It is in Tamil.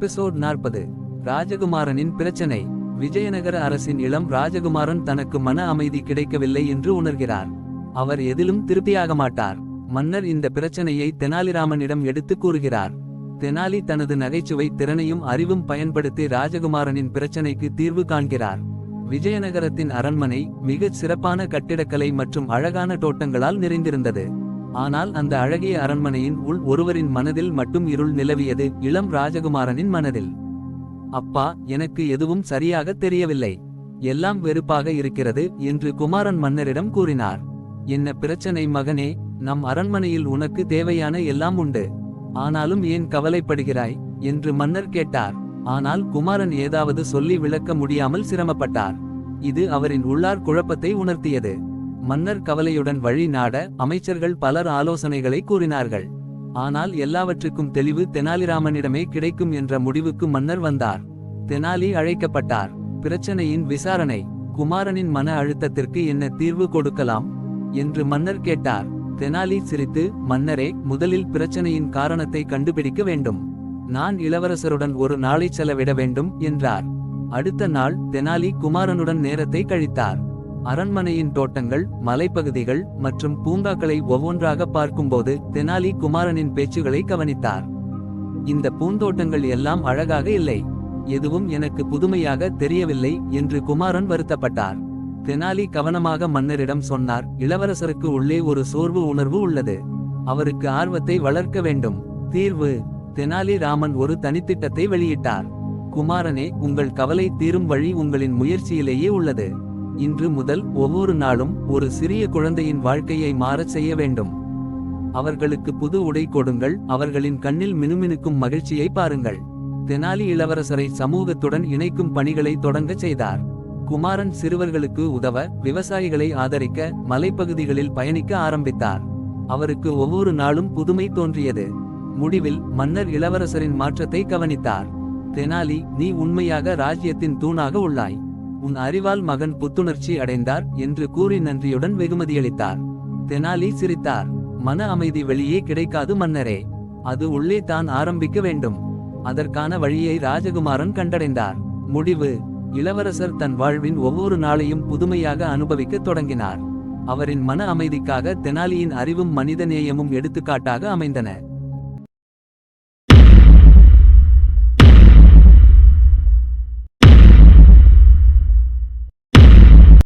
எபிசோட் நாற்பது ராஜகுமாரனின் பிரச்சனை. விஜயநகர அரசின் இளம் ராஜகுமாரன் தனக்கு மன அமைதி கிடைக்கவில்லை என்று உணர்கிறார். அவர் எதிலும் திருப்தியாக மாட்டார். மன்னர் இந்த பிரச்சனையை தெனாலிராமனிடம் எடுத்துக் கூறுகிறார். தெனாலி தனது நகைச்சுவை திறனையும் அறிவும் பயன்படுத்தி ராஜகுமாரனின் பிரச்சனைக்கு தீர்வு காண்கிறார். விஜயநகரத்தின் அரண்மனை மிகச் சிறப்பான கட்டிடக்கலை மற்றும் அழகான தோட்டங்களால் நிறைந்திருந்தது. ஆனால் அந்த அழகிய அரண்மனையின் உள் ஒருவரின் மனதில் மட்டும் இருள் நிலவியது இளம் ராஜகுமாரனின் மனதில். அப்பா எனக்கு எதுவும் சரியாக தெரியவில்லை. எல்லாம் வெறுப்பாக இருக்கிறது என்று குமாரன் மன்னரிடம் கூறினார். என்ன பிரச்சனை மகனே நம் அரண்மனையில் உனக்கு தேவையான எல்லாம் உண்டு. ஆனாலும் ஏன் கவலைப்படுகிறாய்? என்று மன்னர் கேட்டார். ஆனால் குமாரன் ஏதாவது சொல்லி விளக்க முடியாமல் சிரமப்பட்டார். இது அவரின் உள்ளார் குழப்பத்தை உணர்த்தியது. மன்னர் கவலையுடன் வழி நாட அமைச்சர்கள் பலர் ஆலோசனைகளை கூறினார்கள். ஆனால் எல்லாவற்றுக்கும் தெளிவு தெனாலிராமனிடமே கிடைக்கும் என்ற முடிவுக்கு மன்னர் வந்தார். தெனாலி அழைக்கப்பட்டார். பிரச்சனையின் விசாரணை குமாரனின் மன அழுத்தத்திற்கு என்ன தீர்வு கொடுக்கலாம்? என்று மன்னர் கேட்டார். தெனாலி சிரித்து மன்னரே முதலில் பிரச்சனையின் காரணத்தை கண்டுபிடிக்க வேண்டும். நான் இளவரசருடன் ஒரு நாளை செலவிட வேண்டும் என்றார். அடுத்த நாள் தெனாலி குமாரனுடன் நேரத்தை கழித்தார். அரண்மனையின் தோட்டங்கள் மலைப்பகுதிகள் மற்றும் பூங்காக்களை ஒவ்வொன்றாக பார்க்கும்போது தெனாலி குமாரனின் பேச்சுகளை கவனித்தார். இந்த பூந்தோட்டங்கள் எல்லாம் அழகாக இல்லை. எதுவும் எனக்கு புதுமையாக தெரியவில்லை என்று குமாரன் வருத்தப்பட்டார். தெனாலி கவனமாக மன்னரிடம் சொன்னார் இளவரசருக்கு உள்ளே ஒரு சோர்வு உணர்வு உள்ளது. அவருக்கு ஆர்வத்தை வளர்க்க வேண்டும். தீர்வு. தெனாலி ராமன் ஒரு தனித்திட்டத்தை வெளியிட்டார். குமாரனே உங்கள் கவலை தீரும் வழி உங்களின் முயற்சியிலேயே உள்ளது. இன்று முதல் ஒவ்வொரு நாளும் ஒரு சிறிய குழந்தையின் வாழ்க்கையை மாறச் செய்ய வேண்டும். அவர்களுக்கு புது உடை கொடுங்கள் அவர்களின் கண்ணில் மினுமினுக்கும் மகிழ்ச்சியை பாருங்கள். தெனாலி இளவரசரை சமூகத்துடன் இணைக்கும் பணிகளை தொடங்கச் செய்தார். குமாரன் சிறுவர்களுக்கு உதவ விவசாயிகளை ஆதரிக்க மலைப்பகுதிகளில் பயணிக்க ஆரம்பித்தார். அவருக்கு ஒவ்வொரு நாளும் புதுமை தோன்றியது. முடிவில் மன்னர் இளவரசரின் மாற்றத்தை கவனித்தார். தெனாலி நீ உண்மையாக ராஜ்யத்தின் தூணாக உள்ளாய். உன் அறிவால் மகன் புத்துணர்ச்சி அடைந்தார் என்று கூறி நன்றியுடன் வெகுமதியளித்தார். தெனாலி சிரித்தார். மன அமைதி வெளியே கிடைக்காது மன்னரே. அது உள்ளே தான் ஆரம்பிக்க வேண்டும். அதற்கான வழியை ராஜகுமாரன் கண்டடைந்தார். முடிவு. இளவரசர் தன் வாழ்வின் ஒவ்வொரு நாளையும் புதுமையாக அனுபவிக்கத் தொடங்கினார். அவரின் மன அமைதிக்காக தெனாலியின் அறிவும் மனிதநேயமும் எடுத்துக்காட்டாக அமைந்தன.